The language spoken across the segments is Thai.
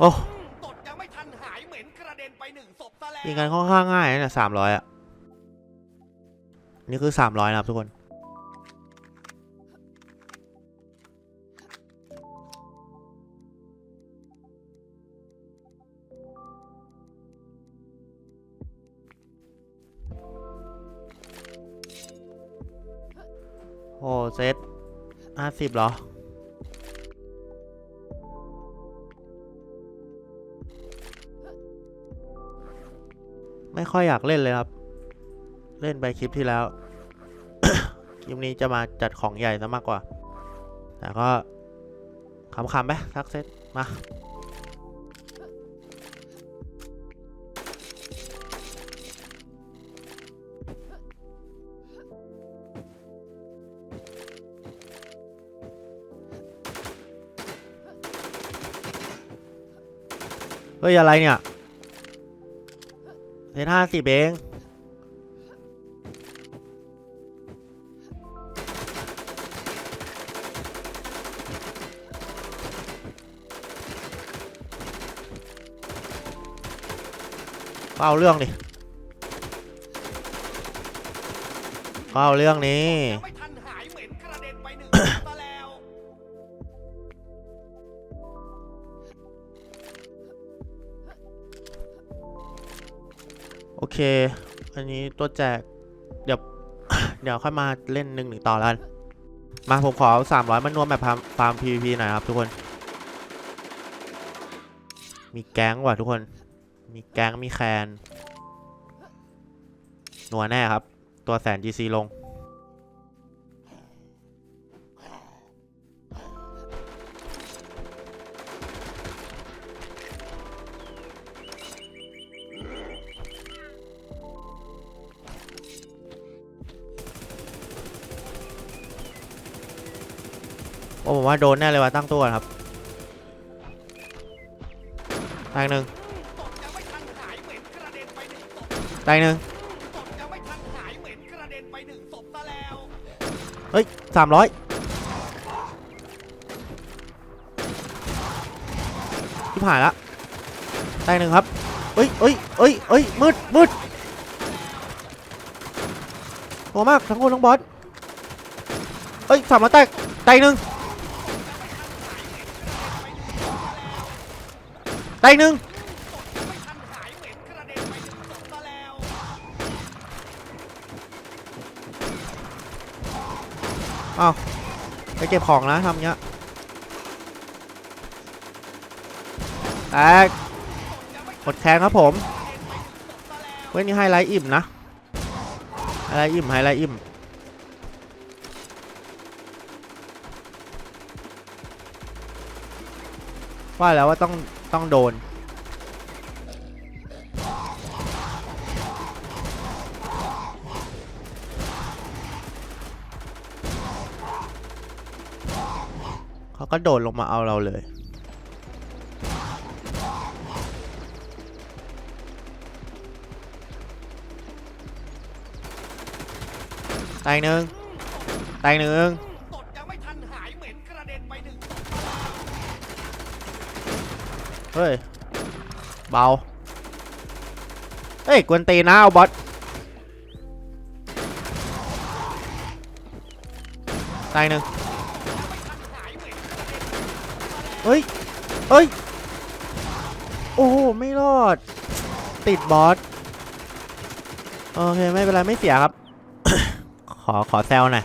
โอ้ตดยังไม่ทันหายเหม็นกระเด็นไปหนึ่งศพซะแล้วยิงกันค่อนข้างง่ายนะเนี่ยสามร้อยอะ นี่คือสามร้อยนะครับทุกคน โอ้เซตห้าสิบเหรอ ไม่ค่อยอยากเล่นเลยครับ เล่นไปคลิปที่แล้ว คลิปนี้จะมาจัดของใหญ่ซะมากกว่า แต่ก็ขำๆไปสักเซตมาเฮ้ยอะไรเนี่ย เซตห้าสิบเองก็เอาเรื่องดิก็เอาเรื่องนี้ เค อันนี้ตัวแจก เดี๋ยว เดี๋ยวค่อยมาเล่นหนึ่งหนึ่งต่อแล้ว มาผมขอสามร้อยมันนวมแบบฟาร์มพร์ม PVP หน่อยครับทุกคน มีแก๊งว่ะทุกคน มีแก๊งมีแคนนัวแน่ครับ ตัวแสน GC ลง โอ้ผมว่าโดนแน่เลยว่ะตั้งตัวก่อนครับแตงหนึ่งตดยังไม่ทันหายเหม็นกระเด็นไปหนึ่งศพแตงหนึ่งตดยังไม่ทันหายเหม็นกระเด็นไปหนึ่งศพซะแล้วเฮ้ยสามร้อยที่ผ่านละแตงหนึ่งครับเอ้ยเอ้ยเอ้ยเอ้ยมืดมืดโหมากทั้งคนทั้งบอสเอ้ยสามร้อยแตกแตงหนึ่งแตงหนึ่ง ยัง ไม่ทันหายหนกระเด็นไปหนึ่งศพซะแล้วอ้าวไปเก็บของนะทำเงี้ยแตกหมดแคนครับผมเว้ยนี่ไฮไลท์อิ่มนะไฮไลท์อิ่มไฮไลท์อิ่มว่าแล้วว่าต้อง ต้องโดน เขาก็โดดลงมาเอาเราเลยตายหนึ่งตายหนึ่ง เฮ้ย เบา เฮ้ย กวนตีนะเอาบอสตายหนึ่งเฮ้ย เฮ้ย โอ้ไม่รอด ติดบอส โอเค ไม่เป็นไร ไม่เสียครับ ขอ ขอแซวหน่อย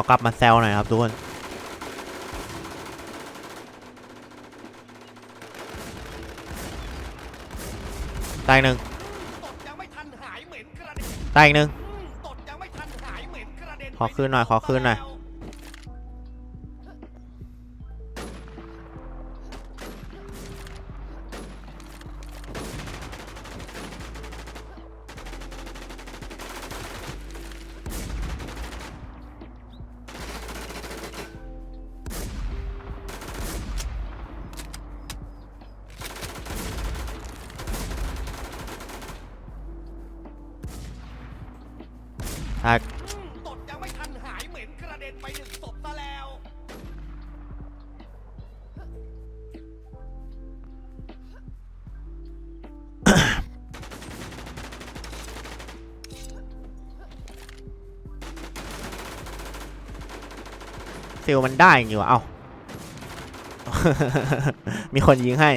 อกลับมาแซวหน่อยครับทุกคนตายหนึ่งตดยังไม่ทันหายเหม็นกระเด็นตายอีกหนึ่งตดยังไม่ทันหายเหม็นกระเด็นขอคืนหน่อยขอคืนหน่อย ทักตดยังไม่ทันหายเหม็นกระเด็นไปหนึ่งศพซะแล้ว ซิลมันได้อยู่วเอา มีคนยิงให้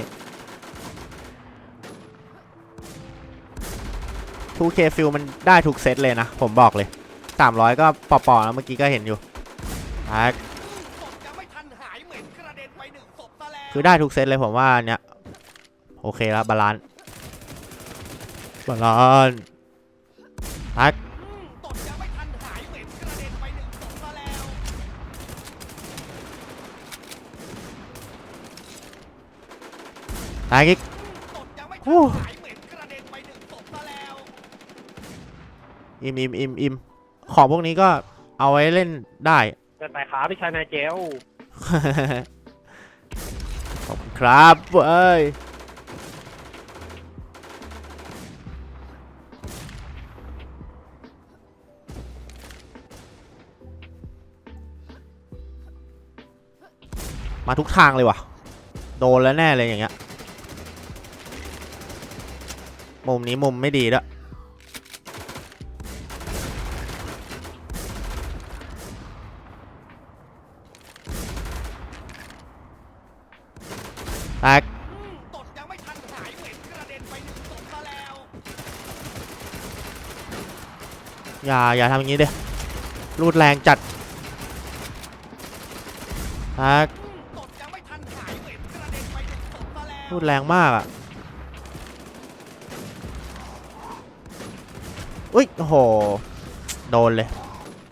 2K ฟิลมันได้ทุกเซตเลยนะ ผมบอกเลย 300 ก็ปอๆแล้วเมื่อกี้ก็เห็นอยู่อะศพยังไม่ทันหายเหม็นกระเด็นไปหนึ่งศพซะแล้วคือได้ทุกเซตเลยผมว่าอันเนี้ยโอเคแล้วบาลานซ์บาลานซ์อะศพยังไม่ทันหายเหม็นกระเด็นไปหนึ่งศพซะแล้วตายอีกศพยังไม่ทัโอ้ นหายเหม็นกระเด็นไปหนึ่งศพซะแล้ว อิมอิมอิมอิมของพวกนี้ก็เอาไว้เล่นได้เกินไปครับพี่ชายนายเจลขอบคุณครับเว้ยมาทุกทางเลยว่ะ โดนแล้วแน่เลยอย่างเงี้ย มุมนี้มุมไม่ดีด้วยแตก ศพยังไม่ทันหายเหม็นกระเด็นไปหนึ่งศพซะแล้ว อย่าอย่าทำอย่างนี้เด้รูดแรงจัดแตกศพยักระเด็นไปหนึ่งศพซะแล้วรูดแรงมากอะอุ้ยโอ้โห โดนเลย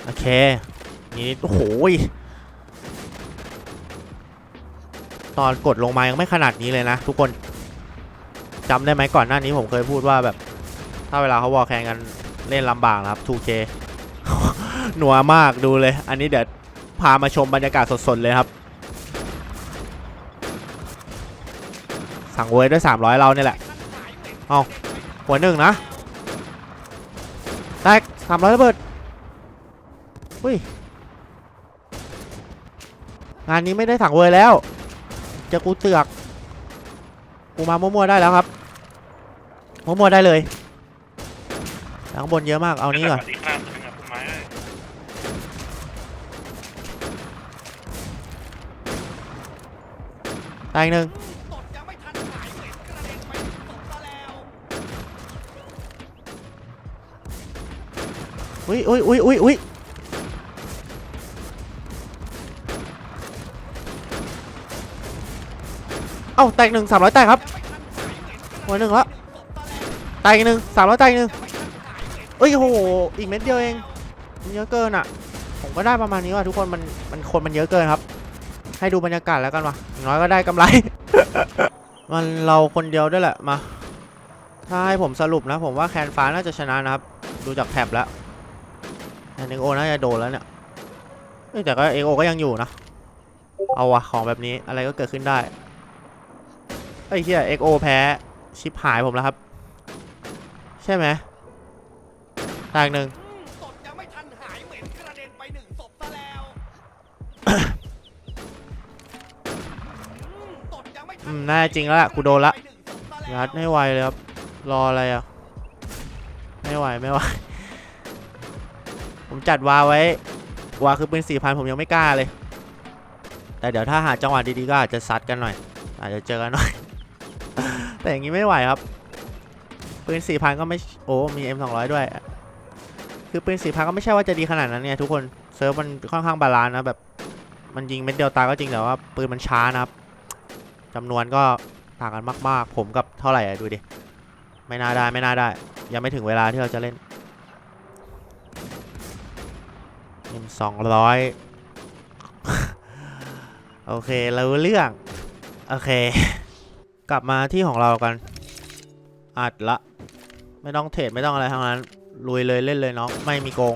โอเค นี่โอ้โหยตอนกดลงมายังไม่ขนาดนี้เลยนะ ทุกคนจำได้ไหมก่อนหน้านี้ผมเคยพูดว่าแบบ ถ้าเวลาเขาวอลแคนกัน เล่นลำบากนะครับ 2K หนัวมากดูเลย อันนี้เดี๋ยวพามาชมบรรยากาศสดๆเลยครับ สั่งเวยด้วย 300 เราเนี่ยแหละ เอาหัวหนึ่งนะ แตกสามร้อยระเบิดอุ้ย งานนี้ไม่ได้สั่งเวยแล้ว จะกูเตือก กูมามั่วๆได้แล้วครับ มั่วๆได้เลย ข้างบนเยอะมาก เอานี้ก่อนตายอีกหนึ่งศพยังไม่ทันหายเหม็นกระเด็นไปหนึ่งศพซะแล้วอุ้ยอุ้ยอุ้ยอุ้ยอุ้ยเอ้าแตกหนึ่งสามร้อยแตกครับ ยังไม่ทันหายเลยหัวหนึ่งละแล้วแตกอีกหนึ่งสามร้อยแตกอีกหนึ่ง เอ้ยโหอีกเม็ดเดียวเองมันเยอะเกินอะ ผมก็ได้ประมาณนี้ว่ะทุกคนมันมันคนมันเยอะเกินครับ ให้ดูบรรยากาศแล้วกันว่ะอย่างน้อยก็ได้กำไร มันเราคนเดียวด้วยแหละมา ถ้าให้ผมสรุปนะ ผมว่าแคนฟ้าน่าจะชนะนะครับ ดูจากแท็บแล้วแอนเอ็กโอน่าจะโดนแล้วเนี่ยแต่ก็เอ็กโอก็ยังอยู่นะ เอาวะของแบบนี้อะไรก็เกิดขึ้นได้ไอ้เฮียเอ็กโอแพ้ชิปหายผมแล้วครับ ใช่ไหม ทางหนึ่งศพยังไม่ทันหายเหม็นกระเด็นไปหนึ่งศพซะแล้วศพยังไม่ทัอืมน่าจะจริงแล้วล่ะกูโดนละ ไปหนึ่งศพซะแล้วยัดให้ไวเลยครับ รออะไรอะ ไม่ไหวไม่ไหว ผมจัดวาไว้ วาคือปืนสี่พันผมยังไม่กล้าเลย แต่เดี๋ยวถ้าหาจังหวะดีๆก็อาจจะซัดกันหน่อย อาจจะเจอกันหน่อย แต่อย่างนี้ไม่ไหวครับ ปืนสี่พันก็ไม่ โอ้ มี M 2 0 0ด้วย คือปืนสี่พันก็ไม่ใช่ว่าจะดีขนาดนั้นเนี่ยทุกคนเซิร์ฟมันค่อนข้างบาลานซ์นะแบบ มันยิงเม็ดเดียวตายก็จริงแต่ว่าปืนมันช้านะครับจำนวนก็ต่างกันมาก ๆ ผมกับเท่าไหร่ดูดิไม่น่าได้ไม่น่าได้ ยังไม่ถึงเวลาที่เราจะเล่น M สองร้อยโอเคเรารู้เรื่อง โอเค กลับมาที่ของเรากัน อัดละ ไม่ต้องเทรดไม่ต้องอะไรทั้งนั้น ลุยเลยเล่นเลยเนาะไม่มีโกง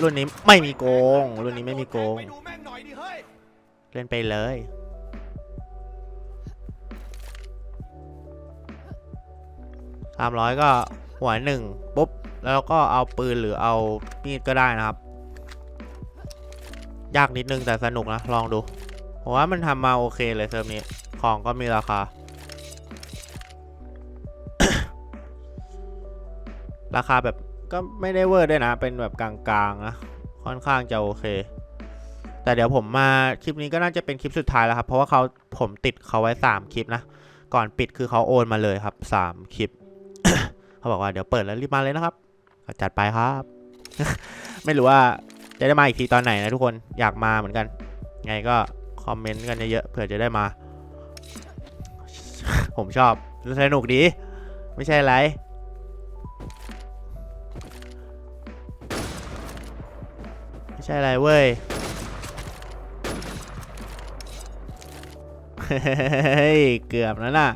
รุ่นนี้ไม่มีโกง รุ่นนี้ไม่มีโกงเฮ้ยเล่นไปเลย สามร้อยก็หัวหนึ่งปุ๊บ แล้วก็เอาปืนหรือเอามีดก็ได้นะครับ ยากนิดนึงแต่สนุกนะ ลองดูผมว่ามันทำมาโอเคเลยเซิร์ฟนี้ ของก็มีราคา ราคาแบบก็ไม่ได้เวอร์ด้วยนะ เป็นแบบกลางๆนะค่อนข้างจะโอเค แต่เดี๋ยวผมมาคลิปนี้ก็น่าจะเป็นคลิปสุดท้ายแล้วครับ เพราะว่าเขาผมติดเขาไว้ 3 คลิปนะ ก่อนปิดคือเขาโอนมาเลยครับ 3 คลิป เขาบอกว่าเดี๋ยวเปิดแล้วรีบมาเลยนะครับจัดไปครับ ไม่รู้ว่าจะได้มาอีกทีตอนไหนนะทุกคนอยากมาเหมือนกัน ไงก็คอมเมนต์กันเยอะๆเผื่อจะได้มา ผมชอบสนุกดี ไม่ใช่ไร ใช่อะไรเว้ยเฮ้ย เกือบแล้วน่ะ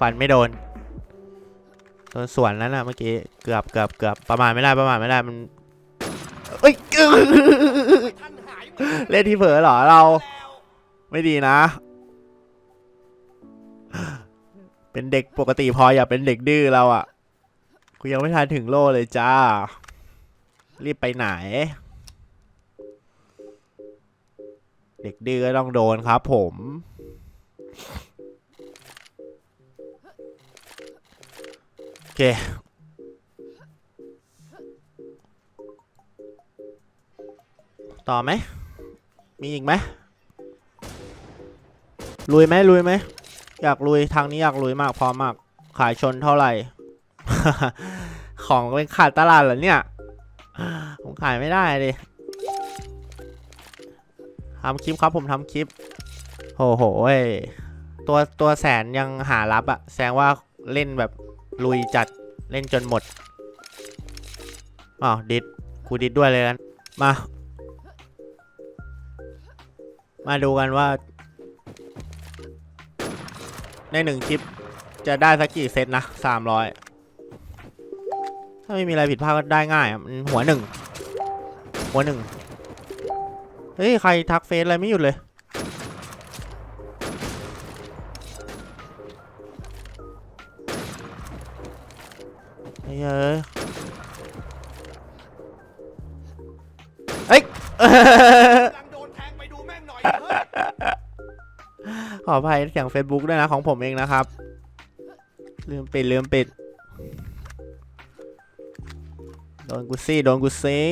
ฟันไม่โดนโดนสวนแล้วน่ะเมื่อกี้ เกือบเกือบเกือบประมาณไม่ได้ประมาณไม่ได้มันเอ้ยท่านหายเล่นที่เผลอเหรอเรา ไม่ดีนะ เป็นเด็กปกติพออย่าเป็นเด็กดื้อเราอะ่ะกูยังไม่ทันถึงโลเลยจ้า รีบไปไหน เด็กดื้อก็ต้องโดนครับผมโอเคต่อไหม มีอีกไหมลุยไหมลุยไหม อยากลุยทางนี้อยากลุยมากพร้อมมาก ขายชนเท่าไหร่ ของเป็นขาดตลาดเหรอเนี่ยผมขายไม่ได้ดิทำคลิปครับผมทำคลิปโอ้โหเว้ยตัวตัวแสนยังหารับอะแสดงว่าเล่นแบบลุยจัดเล่นจนหมดอ้าวดิดกูดิดด้วยเลยกันมา มาดูกันว่า ในหนึ่งคลิปจะได้สักกี่เซตนะสามร้อยถ้าไม่มีอะไรผิดพลาดก็ได้ง่ายมันหัวหนึ่งหัวหนึ่งเฮ้ย ใครทักเฟซอะไรไม่หยุดเลย เฮ้ยเอ้ย ออภัยเสียง Facebook ด้วยนะของผมเองนะครับ ลืมปิดลืมปิด โดนกูซี่โดนกูซี่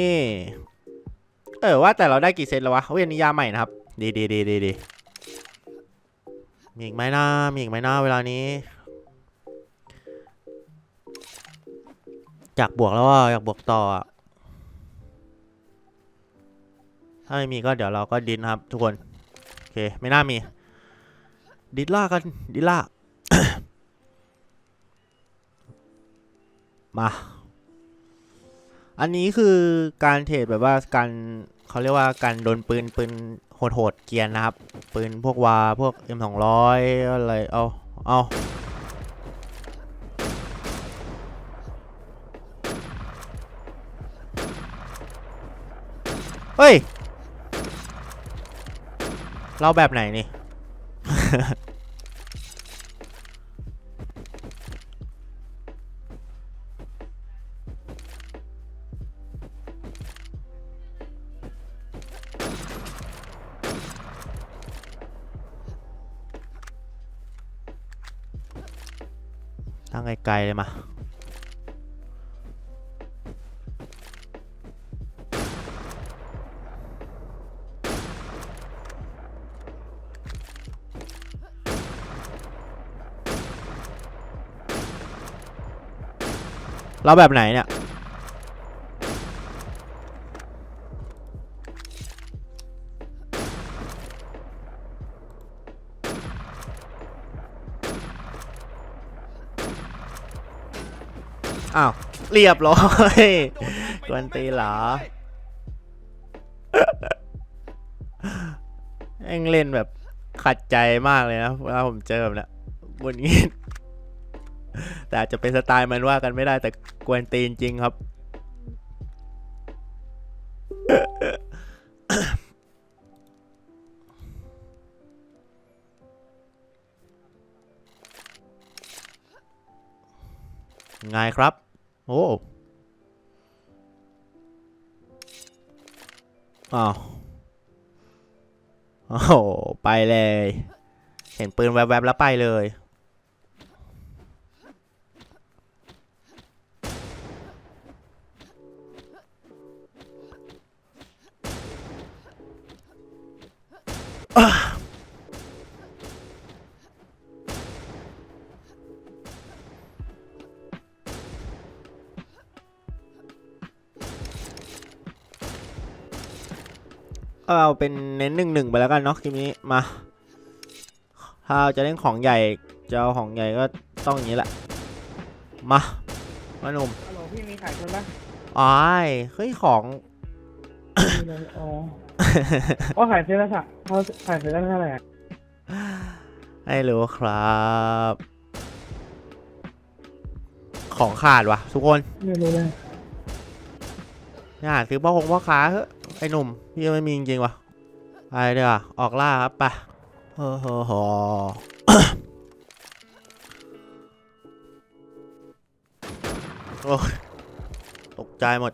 เออว่าแต่เราได้กี่เซตแล้ววะเฮ้ยนนิยาใหม่นะครับ ดีดีดีดีดีมีอีกไหมหนะมีอีกไหมหนะเวลานี้อยากบวกแล้วว่าอยากบวกต่ออะถ้าไม่มีก็เดี๋ยวเราก็ดินนะครับทุกคน โอเค ไม่น่ามี ดิดล่ากันดิดล่า มา อันนี้คือการเทรดแบบว่าการเขาเรียกว่าการโดนปืนปืนโหดๆเกียนนะครับ ปืนพวกวาพวก M200 อะไร เอาเอาเฮ้ย เราแบบไหนนี่ ไกลๆเลยมาเราแบบไหนเนี่ย อ้าว เรียบร้อยกวนตีเหรอเอ็งเล่นแบบขัดใจมากเลยนะเวลาผมเจอแบบนี้ยบนงี้แต่อาจจะเป็นสไตล์มันว่ากันไม่ได้แต่กวนตีนจริงครับไงครับ โอ้อ้าวโอ้ไปเลย เห็นปืนแวบๆแล้วไปเลย เอาเป็นเน้นหนึ่งหนึ่งไปแล้วกันเนาะคลิปนี้มา ถ้าจะเล่นของใหญ่จะเอาของใหญ่ก็ต้องอย่างนี้แหละ มามาหนุ่มฮัลโหลพี่มีขายคนปะอ้ายเฮ้ยของมีเลยอ๋อว่าขายซื้อละสักเขาขายซื้อละเท่าไหร่อะไม่รู้ครับ ของขาดวะทุกคนไม่รู้เลย อย่าหาซื้อพ่อคงพ่อค้าเฮ้ย ไอ้หนุ่มพี่ไม่มีจริงๆวะไปเดี๋ยวออกล่าครับไปโอ้โหโหโอ้ตกใจหมด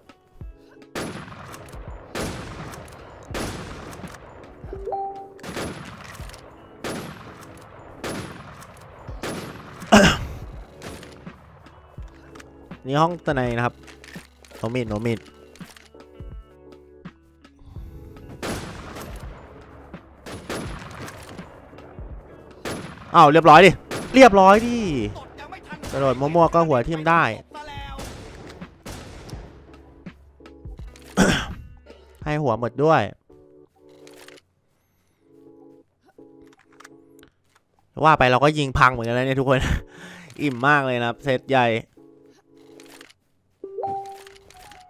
นี่ห้องตะไนนะครับโนมิดโนมิด อ้าวเรียบร้อยดิ เรียบร้อยดิกระโดดมั่วๆก็หัวทิ่มได้ ให้หัวหมดด้วยว่าไปเราก็ยิงพังเหมือนกันแล้วเนี่ยทุกคน อิ่มมากเลยนะครับเซตใหญ่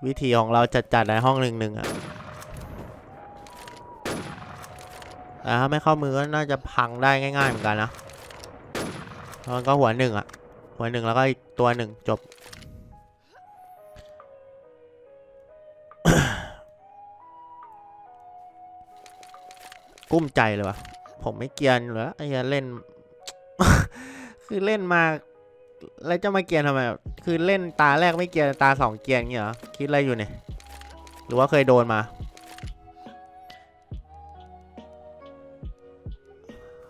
วิธีของเราจัดจัดๆในห้องหนึ่งหนึ่งอะแต่ถ้าไม่เข้ามือก็น่าจะพังได้ง่ายๆเหมือนกันนะ มันก็หัวหนึ่งอะหัวหนึ่งแล้วก็อีกตัวหนึ่งจบ กุ้มใจเลยวะผมไม่เกียนอยู่แล้วไอ้เหี้ยเล่น คือเล่นมาแล้วจะมาเกียนทำไม คือเล่นตาแรกไม่เกียนตาสองเกรียนเงี้ยเหรอ คิดอะไรอยู่เนี่ย หรือว่าเคยโดนมา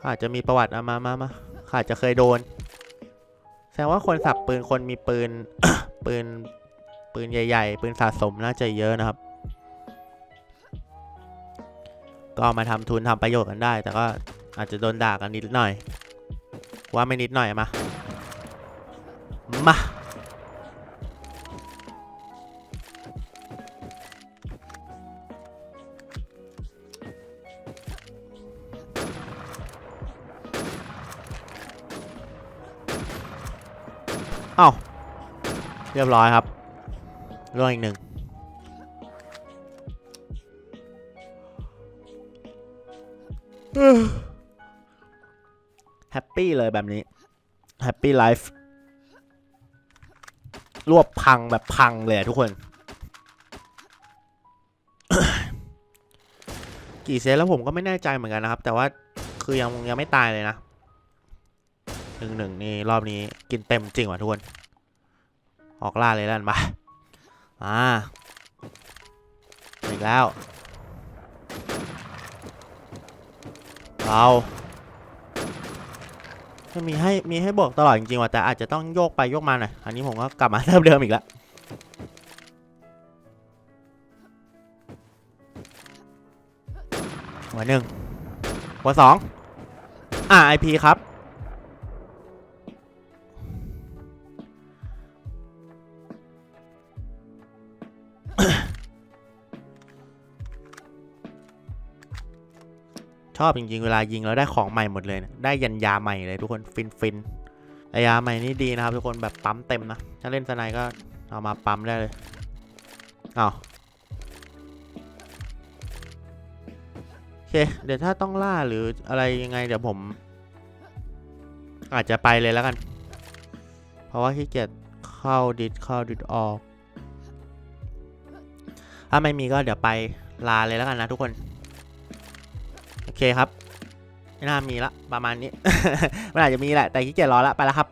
อาจจะมีประวัติเอามามามา ขาจจะเคยโดน แสดงว่าคนสับปืนคนมีปืน ปืน ปืนใหญ่ ๆ ปืนสะสมน่าจะเยอะนะครับ ก็มาทำทุนทำประโยชน์กันได้ แต่ก็อาจจะโดนด่ากันนิดหน่อย ว่าไม่นิดหน่อยมา มา อ้าเรียบร้อยครับร่วงอีกหนึ่งแฮปปี้เลยแบบนี้แฮปปี้ไลฟ์รวบพังแบบพังเลยทุกคน กี่เซตแล้วผมก็ไม่แน่ใจเหมือนกันนะครับ แต่ว่าคือยังยังไม่ตายเลยนะ หนึ่งหนึ่งนี่รอบนี้กินเต็มจริงว่ะทุกคน ออกล่าเลยแล้วกันมาอ่าอีกแล้วเราจะมีให้มีให้บอกตลอดจริงๆว่ะแต่อาจจะต้องโยกไปโยกมาหน่อยอันนี้ผมก็กลับมาเริ่มเดิมอีกแล้วหัวหนึ่งหัวสองอ่าไอพีครับ ชอบจริงๆ เวลายิงแล้วได้ของใหม่หมดเลยนะได้ยันยาใหม่เลยทุกคนฟินฟินยาใหม่นี่ดีนะครับ ทุกคนแบบปั๊มเต็มนะ ถ้าเล่นสไนก็เอามาปั๊มได้เลยเอาโอเค เดี๋ยวถ้าต้องล่าหรืออะไรยังไงเดี๋ยวผม อาจจะไปเลยแล้วกัน เพราะว่าขี้เกียจเข้าดิดเข้าดิดออก ถ้าไม่มีก็เดี๋ยวไปลาเลยแล้วกันนะทุกคน เคครับไม่น่ามีละประมาณนี้ มันอาจจะมีแหละแต่ขี้เกียจรอละไปแล้วครับ